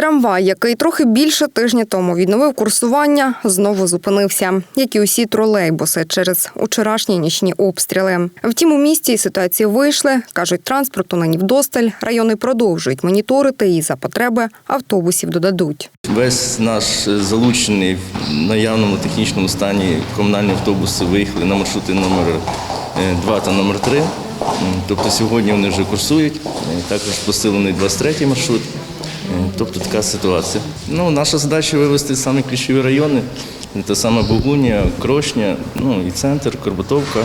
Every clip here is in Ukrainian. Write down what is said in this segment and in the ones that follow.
Трамвай, який трохи більше тижня тому відновив курсування, знову зупинився, як і усі тролейбуси через учорашні нічні обстріли. Втім, у місті ситуації вийшли. кажуть, транспорту нині вдосталь. Райони продовжують моніторити і за потреби автобусів додадуть. Весь наш е, залучений в наявному технічному стані комунальні автобуси виїхали на маршрути номер 2 та номер 3. Тобто сьогодні вони вже курсують. Е, Також посилений 23 маршрут. Е, Тобто така ситуація. Ну, наша задача вивести саме ключові райони. Це саме Богуня, Крошня, ну і центр, Корботовка.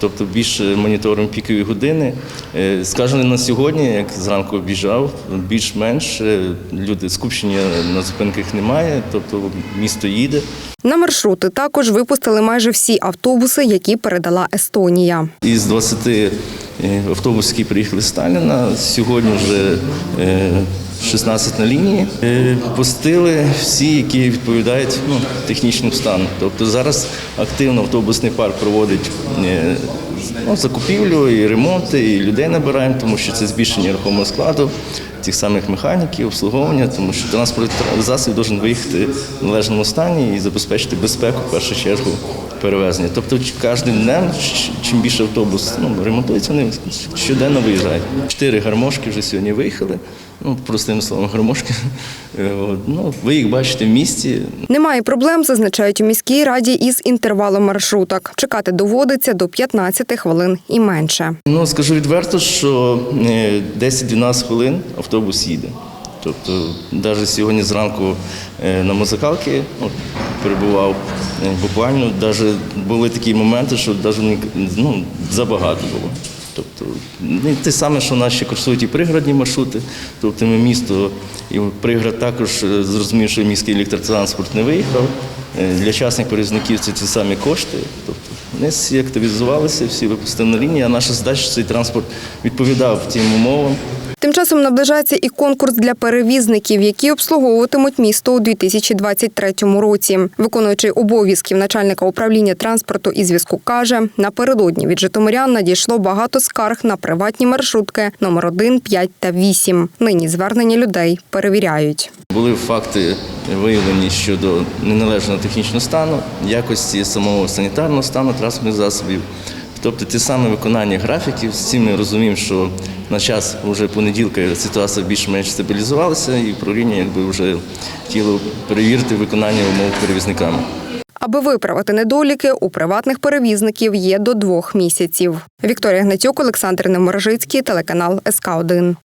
Тобто більше моніторимо пікові години. Е, Скажемо на сьогодні, як зранку обіжав, більш-менш е, люди скупчення на зупинках немає, тобто місто їде. На маршрути також випустили майже всі автобуси, які передала Естонія. Із 20 е, який приїхали з Сталіна, сьогодні вже е, 16 на лінії. Е, Пустили всі, які відповідають ну, технічним стану. Тобто зараз активно автобусний парк проводить е, ну, закупівлю і ремонти, і людей набираємо, тому що це збільшення рухомого складу, тих самих механіків, обслуговування, тому що транспортний засіб має виїхати в належному стані і забезпечити безпеку в першу чергу перевезення. Тобто кожним днем, чим більше автобус ну, ремонтується, вони щоденно виїжджають. Чотири гармошки вже сьогодні виїхали. Ну, простими словами, гармошки. Е, Ну, ви їх бачите в місті. Немає проблем, зазначають у міській раді із інтервалом маршруток. Чекати доводиться до 15 хвилин і менше. Ну, скажу відверто, що е, 10-12 хвилин автобус їде. Тобто, навіть сьогодні зранку е, на музикалки от, перебував е, буквально, навіть були такі моменти, що навіть ну, забагато було. Тобто, те саме, що наші курсують і пригородні маршрути. Тобто ми місто і пригород також е, зрозумів, що міський електротранспорт не виїхав. Е, Для частних перевізників це ті самі кошти. Тобто вони всі активізувалися, всі випустили на лінії, а наша задача, що цей транспорт відповідав тим умовам. Тим часом наближається і конкурс для перевізників, які обслуговуватимуть місто у 2023 році. Виконуючий обов'язків начальника управління транспорту і зв'язку каже, напередодні від житомирян надійшло багато скарг на приватні маршрутки номер 1, 5 та 8. Нині звернення людей перевіряють. Були факти виявлені щодо неналежного технічного стану, якості самого санітарного стану транспортних засобів. Тобто те саме виконання графіків, з цим ми розуміємо, що на час вже понеділка ситуація більш-менш стабілізувалася, і правління якби вже хотіло перевірити виконання умов перевізниками. Аби виправити недоліки, у приватних перевізників є до двох місяців. Вікторія Гнатюк, Олександр Неморожицький, телеканал СК 1